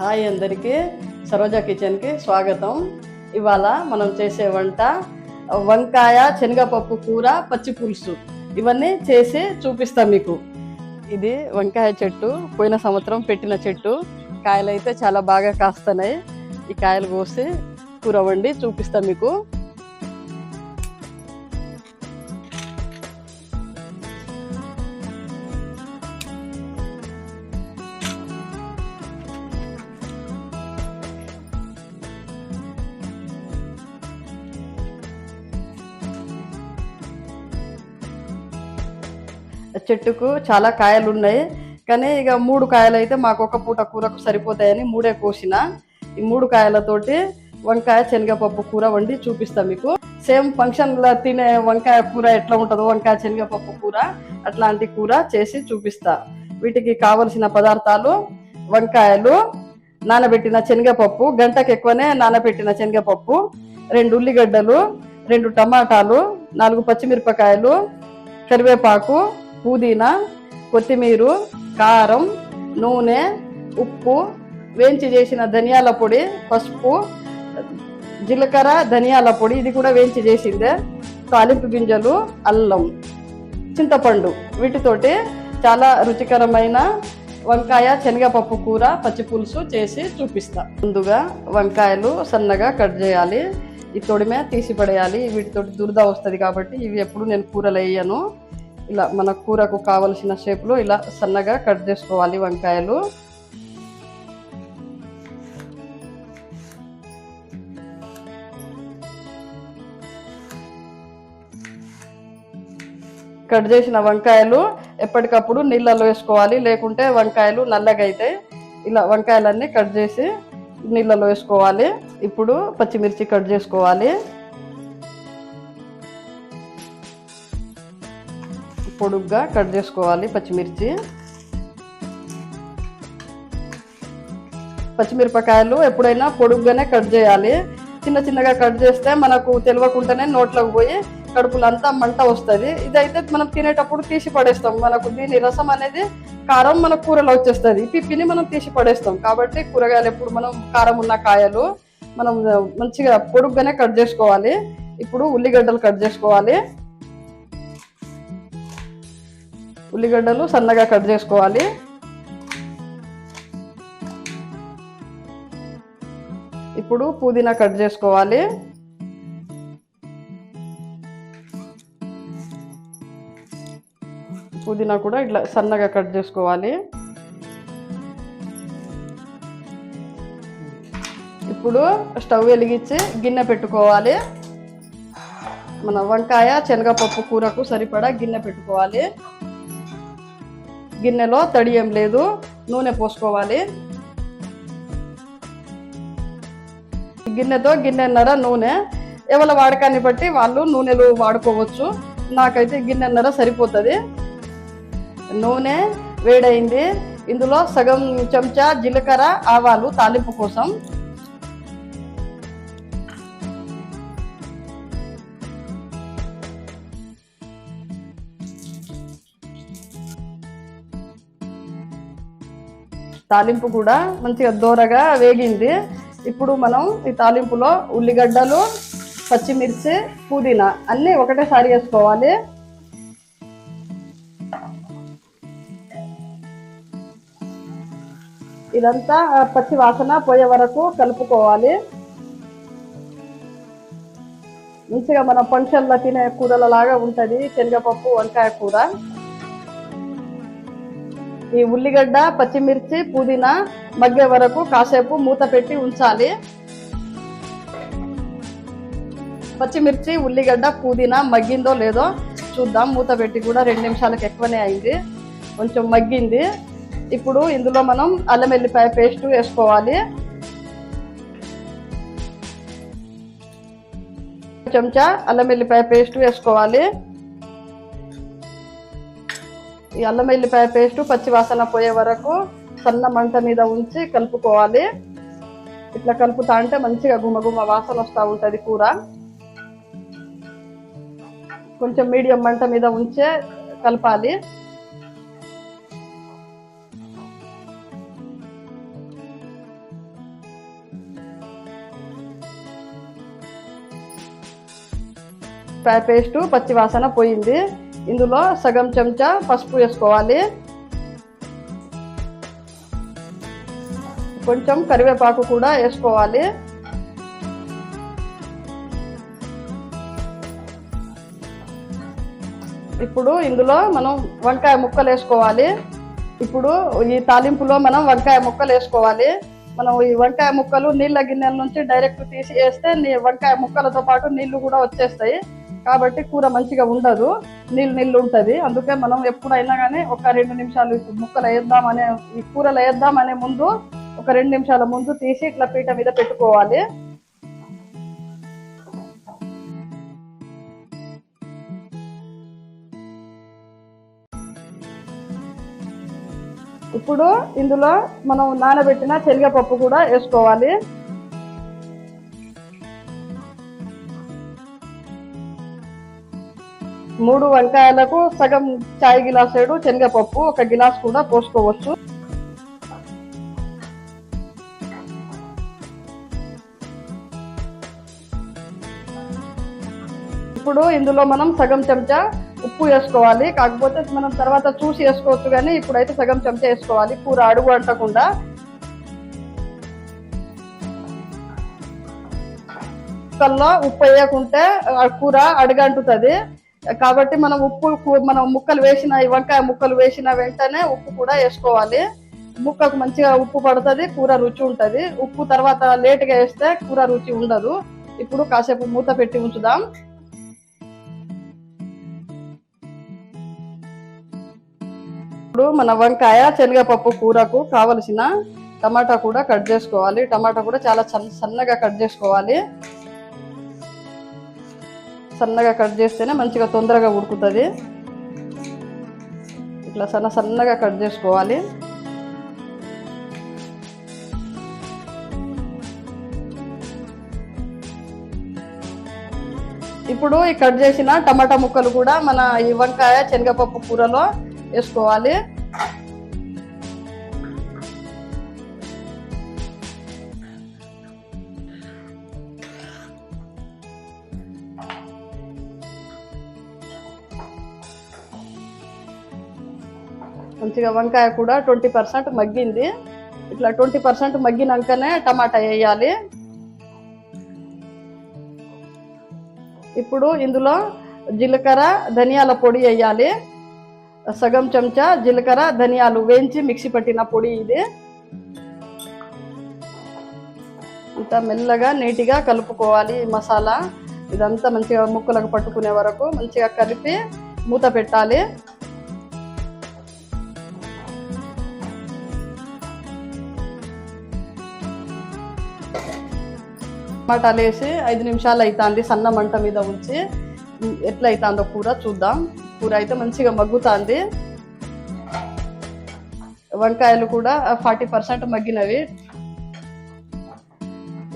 Hi అందరికీ. సరోజ కిచెన్కి స్వాగతం. ఇవాళ మనం చేసే వంట వంకాయ శనగపప్పు కూర పచ్చి పులుసు. ఇవన్నీ చేసి చూపిస్తాం మీకు. ఇది వంకాయ చెట్టు. పోయిన సంవత్సరం పెట్టిన చెట్టు. కాయలు అయితే చాలా బాగా కాస్తున్నాయి. ఈ కాయలు కోసి కూర వండి చూపిస్తాం మీకు. చెట్టుకు చాలా కాయలు ఉన్నాయి కానీ ఇక మూడు కాయలు అయితే మాకు ఒక పూట కూరకు సరిపోతాయని మూడే కోసిన. ఈ మూడు కాయలతోటి వంకాయ శనగపప్పు కూర వండి చూపిస్తా మీకు. సేమ్ ఫంక్షన్లో తినే వంకాయ కూర ఎట్లా ఉంటుందో వంకాయ శనగపప్పు కూర అట్లాంటి కూర చేసి చూపిస్తా. వీటికి కావలసిన పదార్థాలు వంకాయలు నానబెట్టిన శనగపప్పు గంటకు ఎక్కువనే నానబెట్టిన శనగపప్పు రెండు ఉల్లిగడ్డలు రెండు టమాటాలు నాలుగు పచ్చిమిరపకాయలు కరివేపాకు పుదీనా కొత్తిమీర కారం నూనె ఉప్పు వేయించి చేసిన ధనియాల పొడి పసుపు జీలకర్ర ధనియాల పొడి ఇది కూడా వేయించి చేసిందే. తాలింపు గింజలు అల్లం చింతపండు వీటితోటి చాలా రుచికరమైన వంకాయ శనగపప్పు కూర పచ్చి పులుసు చేసి చూపిస్తా. ముందుగా వంకాయలు సన్నగా కట్ చేయాలి. ఈ తొడిమే తీసి పడేయాలి. వీటితోటి దురద వస్తుంది కాబట్టి ఇవి ఎప్పుడు నేను కూరలు వేయను. ఇలా మన కూరకు కావలసిన షేప్లో ఇలా సన్నగా కట్ చేసుకోవాలి వంకాయలు. కట్ చేసిన వంకాయలు ఎప్పటికప్పుడు నీళ్ళలో వేసుకోవాలి. లేకుంటే వంకాయలు నల్లగా అవుతాయి ఇలా వంకాయలన్నీ కట్ చేసి నీళ్ళలో వేసుకోవాలి. ఇప్పుడు పచ్చిమిర్చి కట్ చేసుకోవాలి. పొడుగ్గా కట్ చేసుకోవాలి పచ్చిమిర్చి. పచ్చిమిరపకాయలు ఎప్పుడైనా పొడుగ్గానే కట్ చేయాలి. చిన్న చిన్నగా కట్ చేస్తే మనకు తెలియకుండానే నోట్లోకి పోయి కడుపులంతా మంట వస్తుంది. ఇదైతే మనం తినేటప్పుడు తీసి పడేస్తాం. మనకు దీని రసం అనేది కారం మన కూరలో వచ్చేస్తుంది. పిప్పిని మనం తీసి పడేస్తాం. కాబట్టి కూరగాయలు ఎప్పుడు మనం కారం ఉన్న కాయలు మనం మంచిగా పొడుగ్గానే కట్ చేసుకోవాలి. ఇప్పుడు ఉల్లిగడ్డలు కట్ చేసుకోవాలి. ఉల్లిగడ్డలు సన్నగా కట్ చేసుకోవాలి. ఇప్పుడు పుదీనా కట్ చేసుకోవాలి. పుదీనా కూడా ఇట్లా సన్నగా కట్ చేసుకోవాలి. ఇప్పుడు స్టవ్ వెలిగించి గిన్నె పెట్టుకోవాలి. మన వంకాయ శనగపప్పు కూరకు సరిపడా గిన్నె పెట్టుకోవాలి. గిన్నెలో తడి ఏం లేదు నూనె పోసుకోవాలి. గిన్నెతో గిన్నెన్నర నూనె ఎవరి వాడకాన్ని బట్టి వాళ్ళు నూనెలు వాడుకోవచ్చు. నాకైతే గిన్నెన్నర సరిపోతుంది. నూనె వేడైంది. ఇందులో సగం చెంచా జీలకర్ర ఆవాలు తాలింపు కోసం తాలింపు కూడా మంచిగా దోరగా వేగింది. ఇప్పుడు మనం ఈ తాలింపులో ఉల్లిగడ్డలు పచ్చిమిర్చి పుదీనా అన్నీ ఒకటేసారి వేసుకోవాలి. ఇదంతా పచ్చి వాసన పోయే వరకు కలుపుకోవాలి. మంచిగా మన ఫంక్షన్లో తినే కూరల లాగా ఉంటుంది శనగపప్పు వంకాయ కూర. ఈ ఉల్లిగడ్డ పచ్చిమిర్చి పుదీనా మగ్గే వరకు కాసేపు మూత పెట్టి ఉంచాలి. పచ్చిమిర్చి ఉల్లిగడ్డ పుదీనా మగ్గిందో లేదో చూద్దాం. మూత పెట్టి కూడా రెండు నిమిషాలకు ఎక్కువనే అయింది. కొంచెం మగ్గింది. ఇప్పుడు ఇందులో మనం అల్లం వెల్లిపాయ పేస్ట్ వేసుకోవాలి. చెంచా అల్లం వెల్లిపాయ పేస్ట్ వేసుకోవాలి. ఈ అల్లం వెల్లిపాయ పేస్ట్ పచ్చి వాసన పోయే వరకు సన్న మంట మీద ఉంచి కలుపుకోవాలి. ఇట్లా కలుపుతా అంటే మంచిగా గుమగుమ వాసన వస్తూ ఉంటుంది కూర. కొంచెం మీడియం మంట మీద ఉంచే కలపాలి. పేస్ట్ పచ్చి వాసన పోయింది. ఇందులో సగం చెంచా పసుపు వేసుకోవాలి. కొంచెం కరివేపాకు కూడా వేసుకోవాలి. ఇప్పుడు ఇందులో మనం వంకాయ ముక్కలు వేసుకోవాలి. ఇప్పుడు ఈ తాలింపులో మనం వంకాయ ముక్కలు వేసుకోవాలి. మనం ఈ వంకాయ ముక్కలు నీళ్ళ గిన్నెల నుంచి డైరెక్ట్ తీసి వేస్తే నీ వంకాయ ముక్కలతో పాటు నీళ్ళు కూడా వచ్చేస్తాయి. కాబట్టి కూర మంచిగా ఉండదు నీళ్ళు నీళ్ళు ఉంటుంది. అందుకే మనం ఎప్పుడైనా కానీ ఒక రెండు నిమిషాలు ముక్కలు వేద్దామనే ఈ కూరలు వేద్దామనే ముందు ఒక రెండు నిమిషాల ముందు తీసి ఇట్లా పీట మీద పెట్టుకోవాలి. ఇప్పుడు ఇందులో మనం నానబెట్టిన శనగపప్పు కూడా వేసుకోవాలి. మూడు వంకాయలకు సగం చాయ్ గిలాసేడు శనగపప్పు ఒక గిలాస్ కూడా పోసుకోవచ్చు. ఇప్పుడు ఇందులో మనం సగం చెంచా ఉప్పు వేసుకోవాలి. కాకపోతే మనం తర్వాత చూసి వేసుకోవచ్చు కానీ ఇప్పుడైతే సగం చెంచా వేసుకోవాలి. కూర అడుగు అంటకుండా. ముక్కల్లో ఉప్పు వేయకుంటే కూర అడుగంటుతుంది. కాబట్టి మనం ఉప్పు మనం ముక్కలు వేసిన వంకాయ ముక్కలు వేసిన వెంటనే ఉప్పు కూడా వేసుకోవాలి. ముక్కకు మంచిగా ఉప్పు పడుతుంది కూర రుచి ఉంటుంది. ఉప్పు తర్వాత లేట్గా వేస్తే కూర రుచి ఉండదు. ఇప్పుడు కాసేపు మూత పెట్టి ఉంచుదాం. ఇప్పుడు మన వంకాయ శనగపప్పు కూరకు కావలసిన టమాటా కూడా కట్ చేసుకోవాలి. టమాటా కూడా చాలా సన్నగా కట్ చేసుకోవాలి. సన్నగా కట్ చేస్తేనే మంచిగా తొందరగా ఉడుకుతుంది. ఇట్లా సన్న సన్నగా కట్ చేసుకోవాలి. ఇప్పుడు ఈ కట్ చేసిన టమాటా ముక్కలు కూడా మన ఈ వంకాయ శనగపప్పు కూరలో వేసుకోవాలి. మంచిగా వంకాయ కూడా ట్వంటీ పర్సెంట్ మగ్గింది. ఇట్లా ట్వంటీ పర్సెంట్ మగ్గినాకనే టమాటా వేయాలి. ఇప్పుడు ఇందులో జీలకర్ర ధనియాల పొడి వేయాలి. సగం చెంచా జీలకర్ర ధనియాలు వేయించి మిక్సీ పట్టిన పొడి ఇది. ఇంత మెల్లగా నీటిగా కలుపుకోవాలి మసాలా. ఇదంతా మంచిగా ముక్కలకు పట్టుకునే వరకు మంచిగా కలిపి మూత పెట్టాలి. టమాటాలు వేసి ఐదు నిమిషాలు అవుతుంది సన్న మంట మీద ఉంచి. ఉమ్, ఎట్లా అవుతుందో కూర చూద్దాం. కూర అయితే మంచిగా మగ్గుతుంది. వంకాయలు కూడా ఫార్టీ పర్సెంట్ మగ్గినవి.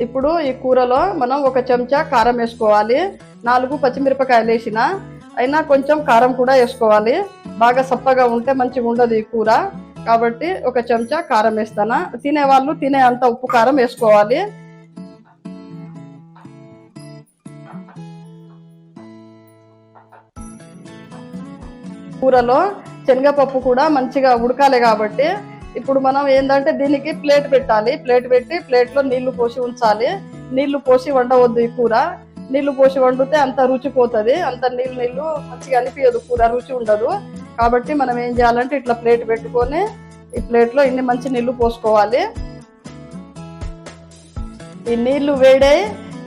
ఇప్పుడు ఈ కూరలో మనం ఒక చెంచా కారం వేసుకోవాలి. నాలుగు పచ్చిమిరపకాయలు వేసిన. అయినా కొంచెం కారం కూడా వేసుకోవాలి. బాగా సప్పగా ఉంటే మంచిగా ఉండదు ఈ కూర. కాబట్టి ఒక చెంచా కారం వేస్తానా. తినే వాళ్ళు తినే అంత ఉప్పు కారం వేసుకోవాలి. కూరలో శనగపప్పు కూడా మంచిగా ఉడకాలి కాబట్టి ఇప్పుడు మనం ఏంటంటే దీనికి ప్లేట్ పెట్టాలి. ప్లేట్ పెట్టి ప్లేట్లో నీళ్ళు పోసి ఉంచాలి. నీళ్ళు పోసి వండవద్దు ఈ కూర. నీళ్ళు పోసి వండితే అంత రుచి పోతుంది. అంత నీళ్ళు నీళ్ళు మంచిగా అనిపించదు కూర రుచి ఉండదు. కాబట్టి మనం ఏం చేయాలంటే ఇట్లా ప్లేట్ పెట్టుకొని ఈ ప్లేట్లో ఇన్ని మంచి నీళ్ళు పోసుకోవాలి. ఈ నీళ్ళు వేడే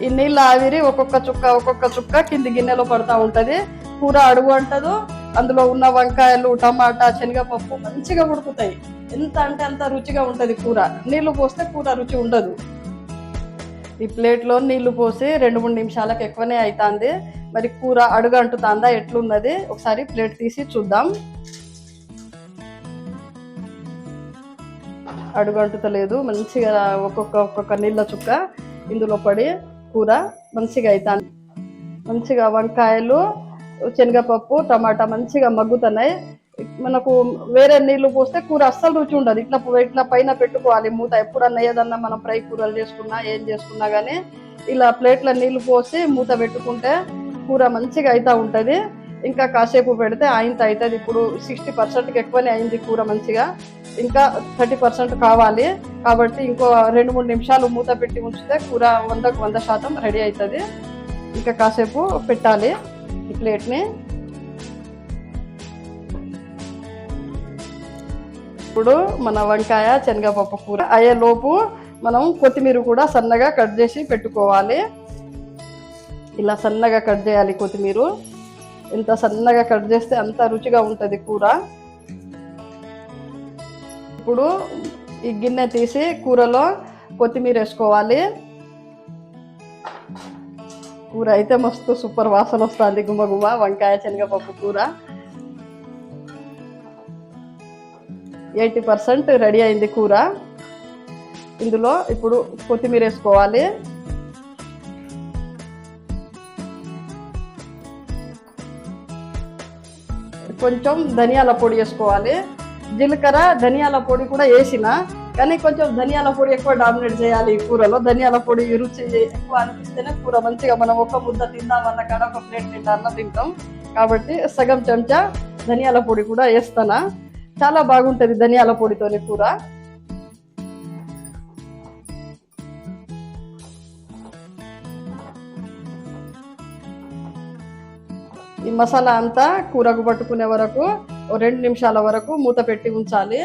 ఈ నీళ్ళు ఆవిరి ఒక్కొక్క చుక్క ఒక్కొక్క చుక్క కింది గిన్నెలో పడతా ఉంటుంది. కూర అడుగు అంటదు. అందులో ఉన్న వంకాయలు టమాటా శనగపప్పు మంచిగా ఉడుకుతాయి. ఎంత అంటే అంత రుచిగా ఉంటుంది కూర. నీళ్ళు పోస్తే కూర రుచి ఉండదు. ఈ ప్లేట్లో నీళ్ళు పోసి రెండు మూడు నిమిషాలకు ఎక్కువనే అవుతుంది మరి కూర అడుగు అంటుతుందా ఎట్లున్నది? ఒకసారి ప్లేట్ తీసి చూద్దాం. అడుగు అంటుతలేదు మంచిగా ఒక్కొక్క ఒక్కొక్క నీళ్ళ చుక్క ఇందులో పడి కూర మంచిగా అవుతుంది మంచిగా వంకాయలు శనగపప్పు టమాటా మంచిగా మగ్గుతున్నాయి. మనకు వేరే నీళ్ళు పోస్తే కూర అస్సలు రుచి ఉండదు. ఇట్లా ఇట్లా పైన పెట్టుకోవాలి మూత. ఎప్పుడన్నా ఏదన్నా మనం ఫ్రై కూరలు చేసుకున్నా ఏం చేసుకున్నా కానీ ఇలా ప్లేట్ల నీళ్ళు పోసి మూత పెట్టుకుంటే కూర మంచిగా అవుతూ ఉంటుంది. ఇంకా కాసేపు పెడితే ఆయింత అవుతుంది ఇప్పుడు సిక్స్టీ పర్సెంట్కి ఎక్కువనే అయింది కూర మంచిగా. ఇంకా థర్టీ పర్సెంట్ కావాలి. కాబట్టి ఇంకో రెండు మూడు నిమిషాలు మూత పెట్టి ఉంచితే కూర వందకు వంద శాతం రెడీ అవుతుంది ఇంకా కాసేపు పెట్టాలి. ఈ ప్లేట్ని ఇప్పుడు మన వంకాయ శనగపప్పు కూర అయ్యే లోపు మనం కొత్తిమీర కూడా సన్నగా కట్ చేసి పెట్టుకోవాలి. ఇలా సన్నగా కట్ చేయాలి కొత్తిమీర. ఎంత సన్నగా కట్ చేస్తే అంత రుచిగా ఉంటుంది కూర. ఇప్పుడు ఈ గిన్నె తీసి కూరలో కొత్తిమీర వేసుకోవాలి. కూర అయితే మస్తు సూపర్ వాసన వస్తుంది. గుమ్మగుమ్మ వంకాయ శనగపప్పు కూర. ఎయిటీ పర్సెంట్ రెడీ అయింది కూర. ఇందులో ఇప్పుడు కొత్తిమీర వేసుకోవాలి. కొంచెం ధనియాల పొడి వేసుకోవాలి. జీలకర్ర ధనియాల పొడి కూడా వేసిన. కానీ కొంచెం ధనియాల పొడి ఎక్కువ డామినేట్ చేయాలి ఈ కూరలో. ధనియాల పొడి రుచి ఎక్కువ అనిపిస్తేనే కూర మంచిగా మనం ఒక ముద్ద తిందామన్న కాడ ఒక ప్లేట్ తింటామన్న తింటాం. కాబట్టి సగం చెంచా ధనియాల పొడి కూడా వేస్తానా. చాలా బాగుంటది ధనియాల పొడితోని కూర. ఈ మసాలా అంతా కూరకు పట్టుకునే వరకు రెండు నిమిషాల వరకు మూత పెట్టి ఉంచాలి.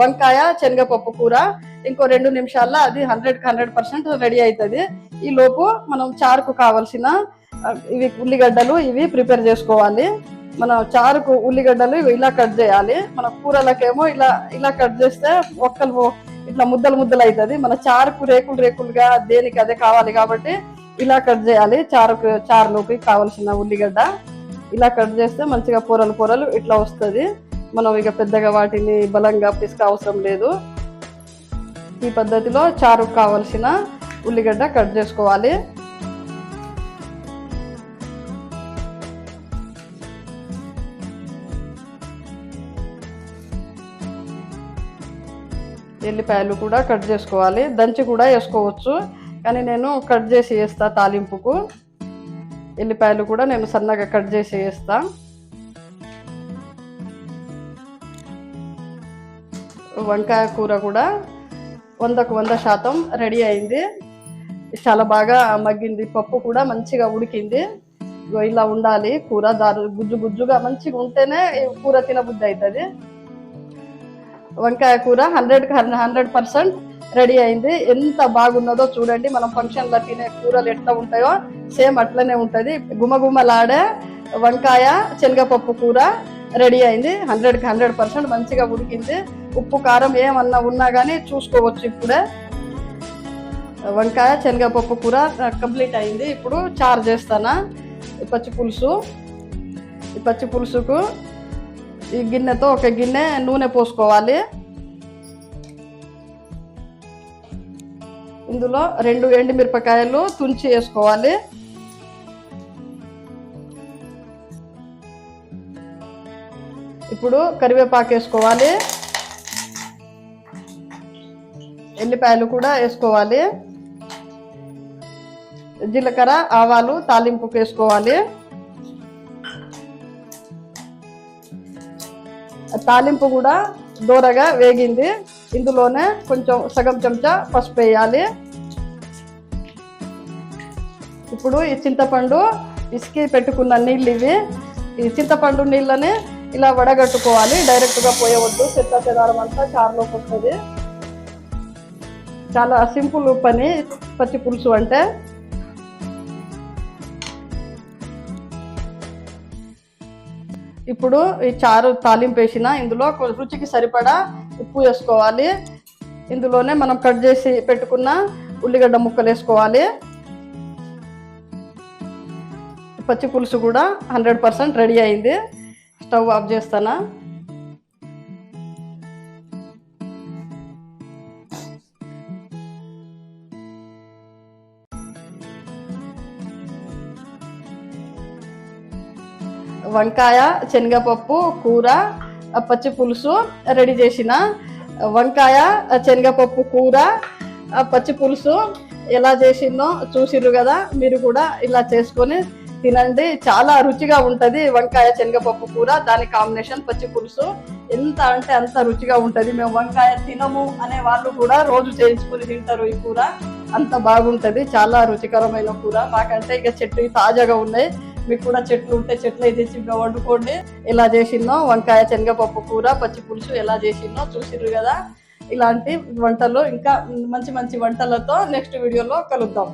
వంకాయ శనగపప్పు కూర ఇంకో రెండు నిమిషాల్లో అది హండ్రెడ్ హండ్రెడ్ పర్సెంట్ రెడీ అవుతుంది ఈ లోపు మనం చారుకు కావలసిన ఇవి ఉల్లిగడ్డలు ఇవి ప్రిపేర్ చేసుకోవాలి. మన చారుకు ఉల్లిగడ్డలు ఇలా కట్ చేయాలి. మన కూరలకేమో ఇలా ఇలా కట్ చేస్తే ఒక్కలు ఇట్లా ముద్దలు ముద్దలు అవుతుంది మన చారుకు రేకులు రేకులుగా దేనికి అదే కావాలి కాబట్టి ఇలా కట్ చేయాలి. చారుకు చారులోకి కావలసిన ఉల్లిగడ్డ. ఇలా కట్ చేస్తే మంచిగా పొరలు పొరలు ఇట్లా వస్తుంది. మనం ఇక పెద్దగా వాటిని బలంగా పిసుక అవసరం లేదు. ఈ పద్ధతిలో చారు కావలసిన ఉల్లిగడ్డ కట్ చేసుకోవాలి. ఎల్లిపాయలు కూడా కట్ చేసుకోవాలి. దంచి కూడా వేసుకోవచ్చు. కానీ నేను కట్ చేసి వేస్తా తాలింపుకు. ఎల్లిపాయలు కూడా నేను సన్నగా కట్ చేసి వేస్తా. వంకాయ కూర కూడా వందకు వంద శాతం రెడీ అయింది. చాలా బాగా మగ్గింది. పప్పు కూడా మంచిగా ఉడికింది. ఇలా ఉండాలి కూర. దారు గుజ్జు గుజ్జుగా మంచిగా ఉంటేనే కూర తినబుద్ధి అవుతుంది. వంకాయ కూర హండ్రెడ్ హండ్రెడ్ పర్సెంట్ రెడీ అయింది. ఎంత బాగున్నదో చూడండి. మనం ఫంక్షన్లో తినే కూరలు ఎట్లా ఉంటాయో సేమ్ అట్లనే ఉంటుంది. గుమగుమలాడే వంకాయ శనగపప్పు కూర రెడీ అయింది. హండ్రెడ్కి హండ్రెడ్ పర్సెంట్ మంచిగా ఉడికింది. ఉప్పు కారం ఏమన్నా ఉన్నా కానీ చూసుకోవచ్చు ఇప్పుడే. వంకాయ శనగపప్పు కూర కంప్లీట్ అయింది. ఇప్పుడు చారు చేస్తానా? ఈ పచ్చి పులుసు. ఈ పచ్చి పులుసుకు ఈ గిన్నెతో ఒక గిన్నె నూనె పోసుకోవాలి. ఇందులో రెండు ఎండుమిరపకాయలు తుంచి వేసుకోవాలి. ఇప్పుడు కరివేపాకు వేసుకోవాలి. ఎల్లిపాయలు కూడా వేసుకోవాలి. జీలకర్ర ఆవాలు తాలింపుకు వేసుకోవాలి. తాలింపు కూడా దూరగా వేగింది. ఇందులోనే కొంచెం సగం చెంచా పసుపు వేయాలి. ఇప్పుడు ఈ చింతపండు ఇసుకి పెట్టుకున్న నీళ్ళు ఇవి. ఈ చింతపండు నీళ్ళని ఇలా వడగట్టుకోవాలి. డైరెక్ట్గా పోయవద్దు. చెత్త చెదారం అంతా చారులోకి వస్తుంది. చాలా సింపుల్ పని పచ్చి పులుసు అంటే. ఇప్పుడు ఈ చారు తాలింపు వేసిన ఇందులో రుచికి సరిపడా ఉప్పు వేసుకోవాలి. ఇందులోనే మనం కట్ చేసి పెట్టుకున్న ఉల్లిగడ్డ ముక్కలు వేసుకోవాలి. పచ్చి పులుసు కూడా హండ్రెడ్ పర్సెంట్ రెడీ అయింది. స్టవ్ ఆఫ్ చేస్తానా? వంకాయ శనగపప్పు కూర పచ్చి పులుసు రెడీ చేసిన. వంకాయ శనగపప్పు కూర పచ్చి పులుసు ఎలా చేసిందో చూసిర్రు కదా. మీరు కూడా ఇలా చేసుకొని తినండి. చాలా రుచిగా ఉంటది వంకాయ శనగపప్పు కూర. దాని కాంబినేషన్ పచ్చి పులుసు. ఎంత అంటే అంత రుచిగా ఉంటది. మేము వంకాయ తినము అనే వాళ్ళు కూడా రోజు చేయించుకుని తింటారు ఈ కూర. అంత బాగుంటది. చాలా రుచికరమైన కూర. మాకంటే ఇక చెట్లు తాజాగా ఉన్నాయి. మీకు కూడా చెట్లు ఉంటే చెట్లు అయితే తెచ్చి వండుకోండి. ఎలా చేసిందో వంకాయ శనగపప్పు కూర పచ్చి పులుసు ఎలా చేసిందో చూసిర్రు కదా. ఇలాంటి వంటలు ఇంకా మంచి మంచి వంటలతో నెక్స్ట్ వీడియోలో కలుద్దాం.